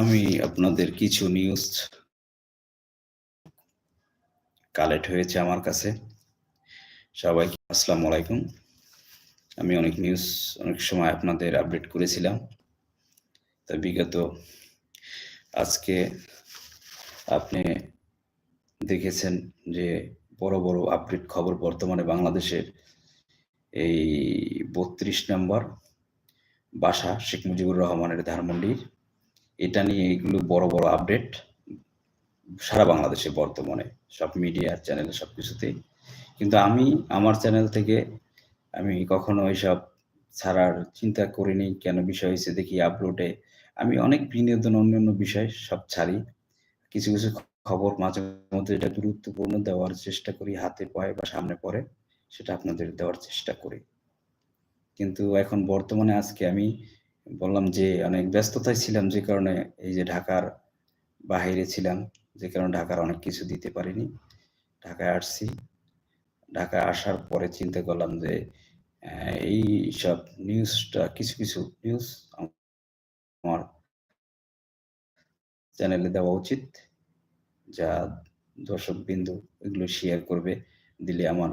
আমি আপনাদের কিছু নিউজ কালেক্ট হয়েছে আমার কাছে। সবাইকে আসসালামু আলাইকুম। আমি অনেক নিউজ অনেক সময় আপনাদের আপডেট করেছিলাম। তা বিগত আজকে আপনি দেখেছেন যে বড় বড় আপডেট খবর বর্তমানে বাংলাদেশের এই বত্রিশ নম্বর বাসা শেখ মুজিবুর রহমানের ধানমন্ডির এটা নিয়ে এগুলো বড় বড় আপডেট সারা বাংলাদেশে বর্তমানে। সব মিডিয়া চ্যানেল সব কিছুতেই। কিন্তু আমি, আমার চ্যানেল থেকে আমি কখনো এইসব ছাড়ার চিন্তা করিনি, কেন বিষয় হয়েছে দেখি আপলোডে আমি অনেক বিনোদন, অন্যান্য বিষয় সব ছাড়ি। কিছু কিছু খবর মাঝে মধ্যে এটা গুরুত্বপূর্ণ দেওয়ার চেষ্টা করি, হাতে পায়ে বা সামনে পড়ে, সেটা আপনাদের দেওয়ার চেষ্টা করি। কিন্তু এখন বর্তমানে আজকে আমি বললাম যে অনেক ব্যস্ততায় ছিলাম যে কারণে এই যে ঢাকার বাহিরে ছিলাম, যে কারণে ঢাকার অনেক কিছু দিতে পারিনি। ঢাকায় আসছি। ঢাকায় আসার পরে চিন্তা করলাম যে এই সব নিউজটা, কিছু কিছু নিউজ আমার চ্যানেলে দেওয়া উচিত, যা দর্শক বিন্দু এগুলো শেয়ার করবে, দিলে আমার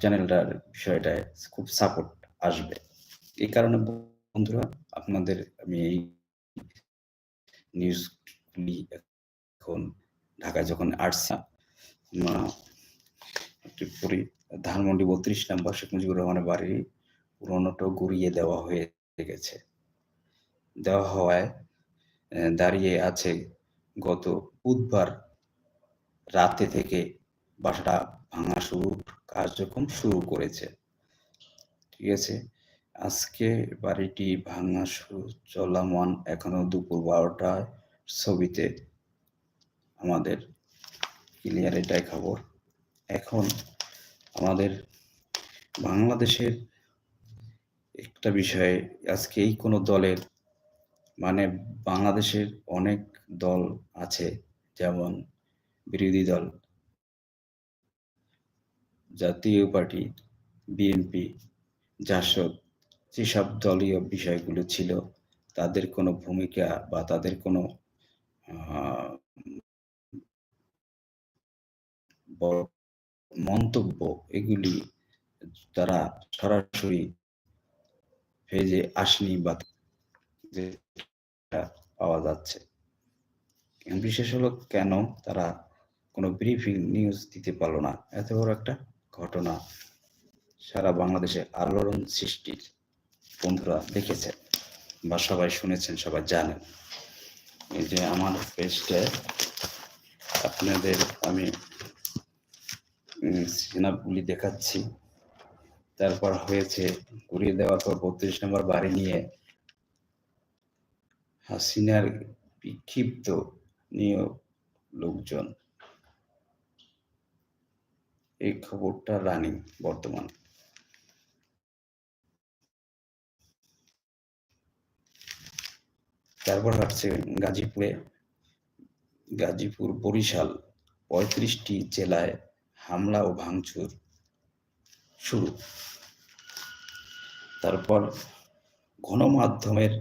চ্যানেলটার বিষয়টায় খুব সাপোর্ট আসবে। এই কারণে বন্ধুরা, আপনাদের আমি এই নিউজগুলি এখন ঢাকায় যখন একটি পরি ধানমন্ডি বত্রিশ নাম্বার শেখ মুজিবুর রহমানের বাড়ি পুরোনোটা গুড়িয়ে দেওয়া হয়ে গেছে। দেওয়া হওয়ায় দাঁড়িয়ে আছে গত বুধবার রাতে থেকে বাসাটা ভাঙা শুরু, কার্যক্রম শুরু করেছে। ঠিক আছে? আজকে বাড়িটি ভাঙা চলমান এখনও দুপুর বারোটায়। ছবিতে আমাদের ক্লিয়ার এটাই খবর। এখন আমাদের বাংলাদেশের একটা বিষয়ে আজকে এই কোনো দলের মানে বাংলাদেশের অনেক দল আছে, যেমন বিরোধী দল, জাতীয় পার্টি, বিএনপি, জাসদ যেসব দলীয় বিষয়গুলো ছিল, তাদের কোনো ভূমিকা বা তাদের কোনো মন্তব্য, এগুলি তারা সরাসরি ফেজে আসেনি বা পাওয়া যাচ্ছে। বিশেষ হলো কেন তারা কোনো ব্রিফিং নিউজ দিতে পারল না? এত বড় একটা ঘটনা সারা বাংলাদেশে আলোড়ন সৃষ্টির। বন্ধুরা দেখেছেন বা সবাই শুনেছেন, সবাই জানেন। এই যে আমার পেজটা, আপনাদের আমি সিনাপগুলি দেখাচ্ছি। তারপর হয়েছে ঘুরিয়ে দেওয়ার পর বত্রিশ নম্বর বাড়ি নিয়ে। হাসিনার বিক্ষিপ্ত নিয়ে লোকজন। এই খবরটা রানিং বর্তমান। তারপর আসছে গাজীপুরে, গাজীপুর বরিশাল, পঁয়ত্রিশটি জেলায় হামলা ও ভাঙচুর শুরু। তারপর গণমাধ্যমের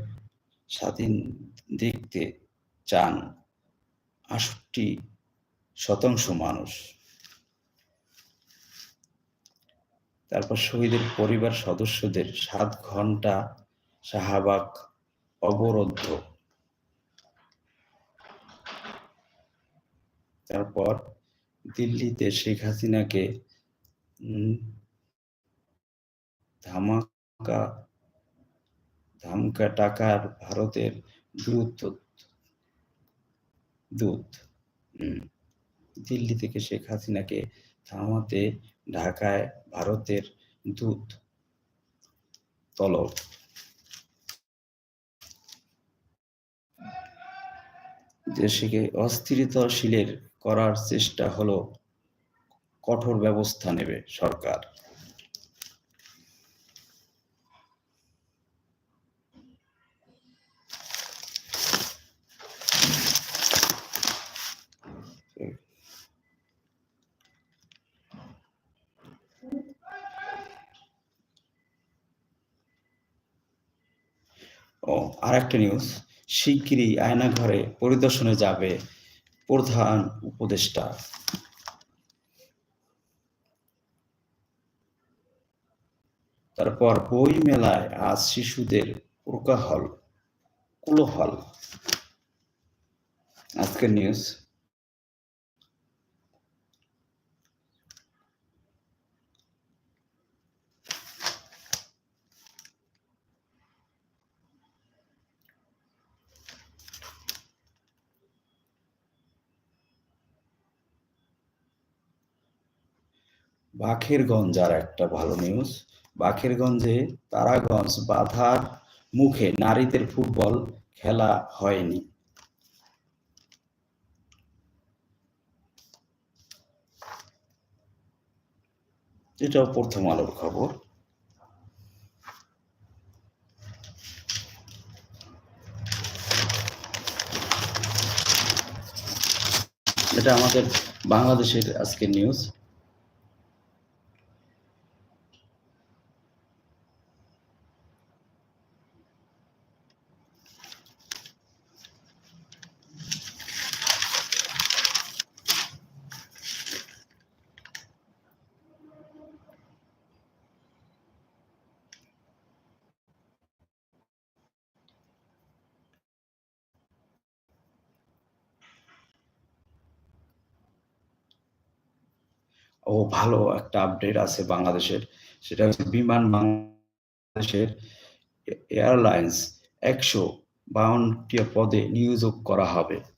স্বাধীন দেখতে চান আষট্টি শতাংশ মানুষ। তারপর শহীদের পরিবার সদস্যদের সাত ঘণ্টা শাহবাগ অবরুদ্ধ। তারপর দিল্লিতে শেখ হাসিনাকে ধামাকা, ধামকা টাকার ভারতের দূত দূত দিল্লি থেকে শেখ হাসিনাকে থামাতে ঢাকায় ভারতের দূত তলব। দেশকে অস্থিরতাশীলের করার চেষ্টা হলো কঠোর ব্যবস্থা নেবে সরকার। ও আর একটা নিউজ শিগগিরই আয়নাঘরে পরিদর্শনে যাবে প্রধান উপদেষ্টা। তারপর বই মেলায় আজ শিশুদের প্রকাহল কুলোহল। আজকের নিউজ বাখেরগঞ্জ আর একটা ভালো নিউজ বাখেরগঞ্জে তারাগঞ্জ বাধার মুখে নারীদের ফুটবল খেলা হয়নি। এটাও প্রথম আলোর খবর। এটা আমাদের বাংলাদেশের আজকের নিউজ ও ভালো একটা আপডেট আছে বাংলাদেশের। সেটা হচ্ছে বিমান বাংলাদেশের এয়ারলাইন্স একশো বাউন্নটি পদে নিয়োগ করা হবে।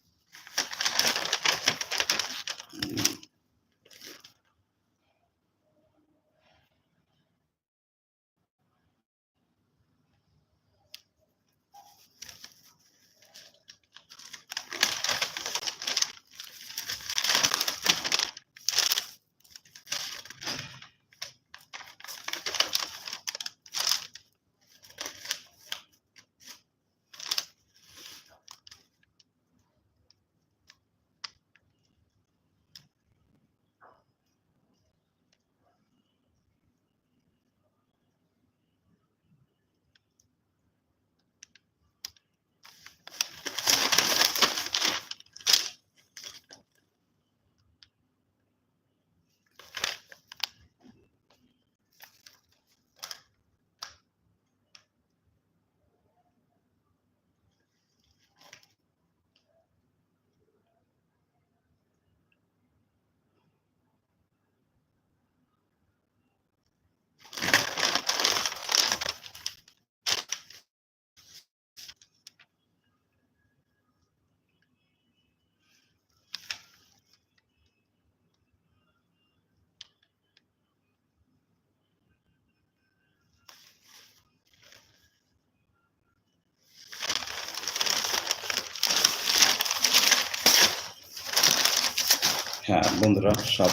হ্যাঁ বন্ধুরা, সব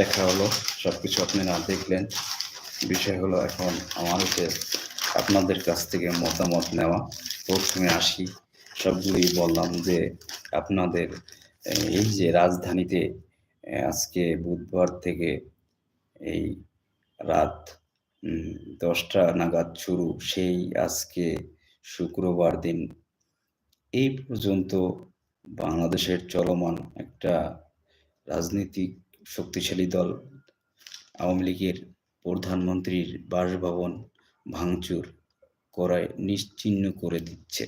দেখা হলো সব কিছু আপনারা দেখলেন। বিষয় হলো এখন হচ্ছে আপনাদের কাছ থেকে মতামত নেওয়া। প্রথমে আসি, সবগুলোই বললাম যে আপনাদের, এই যে রাজধানীতে, আজকে বুধবার থেকে এই রাত দশটা নাগাদ শুরু, সেই আজকে শুক্রবার দিন। এই পর্যন্ত বাংলাদেশের চলমান একটা রাজনৈতিক শক্তিশালী দল, আওয়ামী লীগের প্রধানমন্ত্রীর বাসভবন ভাঙচুর করায় নিশ্চিহ্ন করে দিচ্ছে।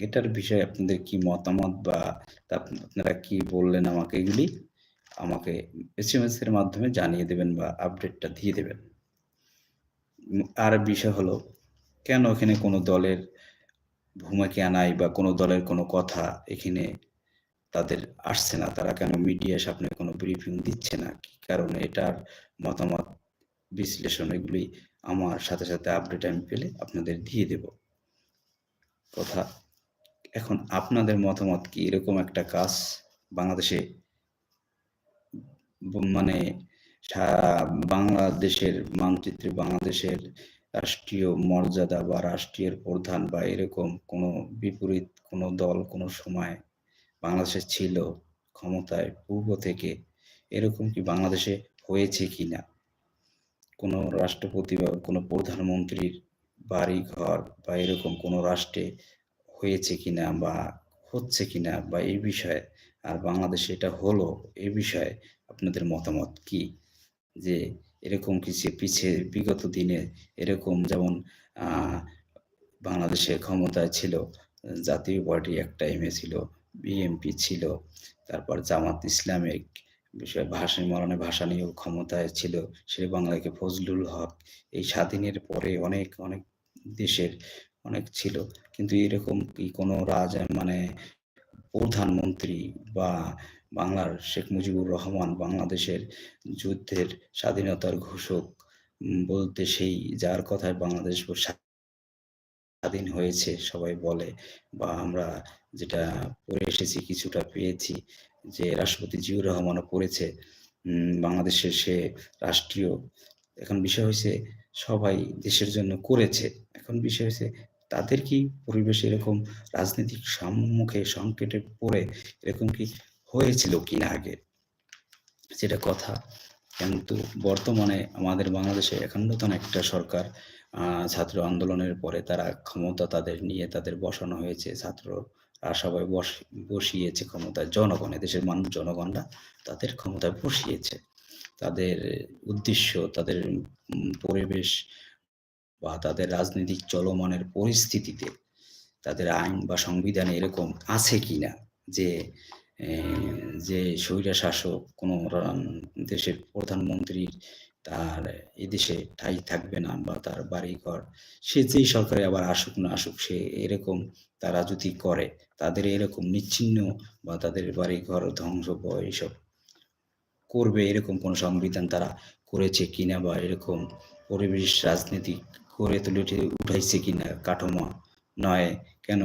এটার বিষয়ে আপনাদের কি মতামত বা আপনারা কি বললেন আমাকে এগুলি, আমাকে এস এম এস এর মাধ্যমে জানিয়ে দেবেন বা আপডেটটা দিয়ে দেবেন। আর বিষয় হলো, কেন এখানে কোনো দলের ভূমিকা নাই বা কোনো দলের কোনো কথা এখানে তাদের আসছে না। তারা কেন মিডিয়া সামনে কোনো ব্রিফিং দিচ্ছে না? কি কারণে এটার মতামত বিশ্লেষণ এগুলি আমার সাথে সাথে আপডেট আমি পেলে আপনাদের দিয়ে দেব। কথা, এখন আপনাদের মতামত কি? এরকম একটা কাজ বাংলাদেশে মানে বাংলাদেশের মানচিত্রে বাংলাদেশের রাষ্ট্রীয় মর্যাদা বা রাষ্ট্রীয় প্রধান বা এরকম কোনো বিপরীত কোনো দল কোনো সময় বাংলাদেশে ছিল ক্ষমতায় পূর্ব থেকে, এরকম কি বাংলাদেশে হয়েছে কি না কোনো রাষ্ট্রপতি বা কোনো প্রধানমন্ত্রীর বাড়ি ঘর বা এরকম কোনো রাষ্ট্রে হয়েছে কিনা বা হচ্ছে কিনা বা এই বিষয়ে, আর বাংলাদেশে এটা হলো এ বিষয়ে আপনাদের মতামত কি? যে এরকম কিছু পিছে বিগত দিনে এরকম যেমন বাংলাদেশে ক্ষমতায় ছিল, জাতীয় পার্টি এক টাইমে ছিল বিএমপি ছিল, তারপর জামাত ইসলামিক বিষয়ে ভাষা, মরণে ভাষা নিয়েও ক্ষমতায় ছিল সে বাংলাকে ফজলুল হক। এই স্বাধীনের পরে অনেক অনেক দেশের অনেক ছিল, কিন্তু এরকম কি কোনো রাজ মানে প্রধানমন্ত্রী বা বাংলার শেখ মুজিবুর রহমান বাংলাদেশের যুদ্ধের স্বাধীনতার ঘোষক বলতে সেই, যার কথায় বাংলাদেশ স্বাধীন হয়েছে, সবাই বলে। বা আমরা যেটা পড়ে এসেছি, কিছুটা পেয়েছি যে রাষ্ট্রপতি জিয়াউর রহমানও পড়েছে বাংলাদেশের সে রাষ্ট্রীয়। এখন বিষয় হয়েছে, সবাই দেশের জন্য করেছে। এখন বিষয় হয়েছে, তাদের কি পরিবেশ এরকম রাজনৈতিক সম্মুখে সংকেটে পড়ে, এরকম কি হয়েছিল কিনা আগে? যেটা কথা। কিন্তু বর্তমানে আমাদের বাংলাদেশে এখন নতুন একটা সরকার ছাত্র আন্দোলনের পরে তারা ক্ষমতা তাদের নিয়ে তাদের বসানো হয়েছে। ছাত্ররা সবাই বসিয়েছে ক্ষমতায় জনগণ দেশের মানুষ জনগণরা তাদের ক্ষমতায় বসিয়েছে। তাদের উদ্দেশ্য, তাদের পরিবেশ বা তাদের রাজনৈতিক চলমানের পরিস্থিতিতে তাদের আইন বা সংবিধানে এরকম আছে কিনা? যে যে স্বৈরা শাসক কোনো দেশের প্রধানমন্ত্রীর তার এদেশে ঠাই থাকবে না বা তার বাড়ি ঘর সে যেই সরকারে আবার আসুক না আসুক, সে এরকম তারা যদি করে, তাদের এরকম নিচ্ছিন্ন বা তাদের বাড়ি ঘর ধ্বংস এইসব করবে, এরকম কোনো সংবিধান তারা করেছে কিনা বা এরকম পরিবেশ রাজনীতি করে তুলে উঠাইছে কিনা কাঠামো নয়। কেন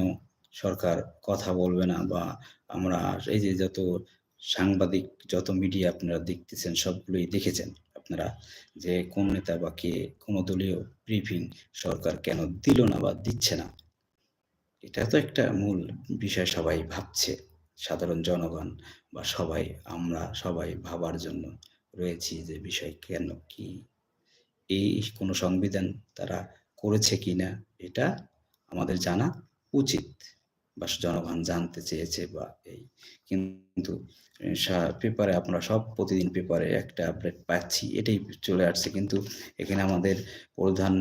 সরকার কথা বলবে না বা আমরা এই যে যত সাংবাদিক, যত মিডিয়া আপনারা দেখতেছেন, সবগুলোই দেখেছেন। আপনারা যে কোন নেতা বা কে কোন দলীয় ব্রিফিং সরকার কেন দিল না বা দিচ্ছে না? এটা তো একটা মূল বিষয় সবাই ভাবছে। সাধারণ জনগণ বা সবাই, আমরা সবাই ভাবার জন্য রয়েছি যে বিষয় কেন কি? এই কোনো সংবিধান তারা করেছে কি না এটা আমাদের জানা উচিত। বা জনগণ জানতে চেয়েছে বা এই, কিন্তু পেপারে আমরা সব প্রতিদিন পেপারে একটা আপডেট পাচ্ছি, এটাই চলে আসছে। কিন্তু এখানে আমাদের প্রধান,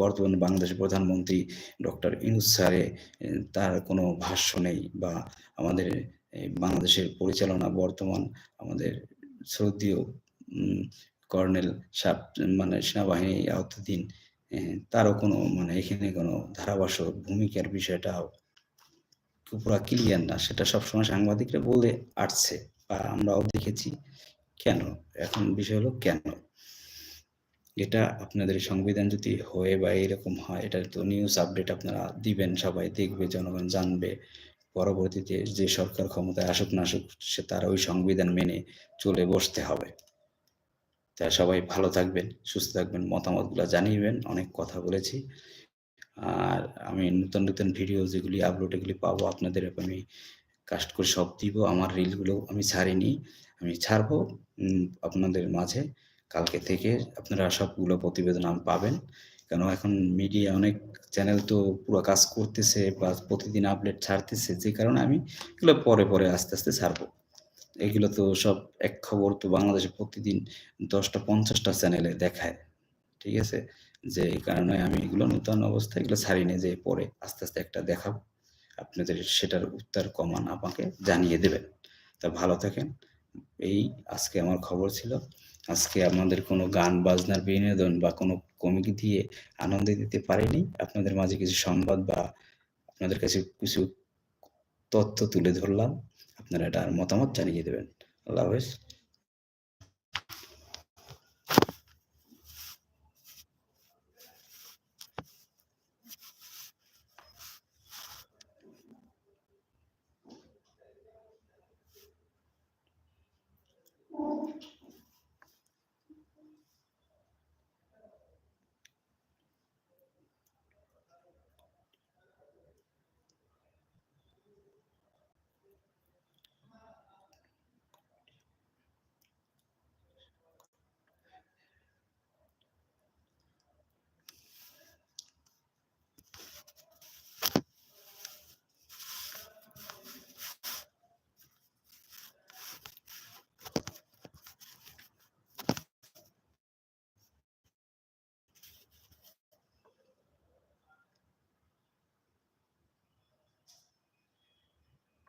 বর্তমান বাংলাদেশের প্রধানমন্ত্রী ডক্টর ইনুস স্যারে তার কোনো ভাষ্য নেই বা আমাদের বাংলাদেশের পরিচালনা বর্তমান আমাদের শ্রদ্ধীয় কর্নেল সাপ মানে সেনাবাহিনী আওতাধীন তারও কোনো মানে এখানে কোনো ধারাভাষ্য, ভূমিকার বিষয়টাও পুরা ক্লিয়ার না সেটা সবসময় সাংবাদিকরা বলে আসছে বা আমরাও দেখেছি। কেন? এখন বিষয় হলো কেন? এটা আপনাদের সংবিধান যদি হয়ে বা এরকম হয়, এটা তো নিউজ আপডেট আপনারা দিবেন, সবাই দেখবে, জনগণ জানবে। পরবর্তীতে যে সরকার ক্ষমতায় আসুক না আসুক, সে তার ওই সংবিধান মেনে চলে বসতে হবে। তা সবাই ভালো থাকবেন, সুস্থ থাকবেন, মতামতগুলো জানিয়েবেন অনেক কথা বলেছি। আর আমি নতুন নতুন ভিডিও যেগুলি আপলোড এগুলি পাবো, আপনাদের আমি কাস্ট করে সব দিব। আমার রিলগুলো আমি ছাড়িনি, আমি ছাড়বো আপনাদের মাঝে। কালকে থেকে আপনারা সবগুলো প্রতিবেদন পাবেন। কেন এখন মিডিয়া অনেক চ্যানেল তো পুরো কাজ করতেছে বা প্রতিদিন আপডেট ছাড়তেছে, যে কারণে আমি এগুলো পরে পরে আস্তে আস্তে ছাড়বো। এগুলো তো সব এক খবর তো বাংলাদেশে প্রতিদিন দশটা, পঞ্চাশটা চ্যানেলে দেখায়, ঠিক আছে? যে এই কারণে আমি এগুলো নতুন অবস্থায় এগুলো ছাড়িনি যে পরে আস্তে আস্তে একটা দেখাবো। আপনাদের সেটার উত্তর কমান আমাকে জানিয়ে দেবেন। তা ভালো থাকেন। এই আজকে আমার খবর ছিল, আজকে আমাদের কোনো গান বাজনার বিনোদন বা কোনো কমিটি দিয়ে আনন্দ দিতে পারিনি। আপনাদের মাঝে কিছু সংবাদ বা আপনাদের কাছে কিছু তথ্য তুলে ধরলাম। আপনারা এটার মতামত জানিয়ে দেবেন। আল্লাহ হাফেজ।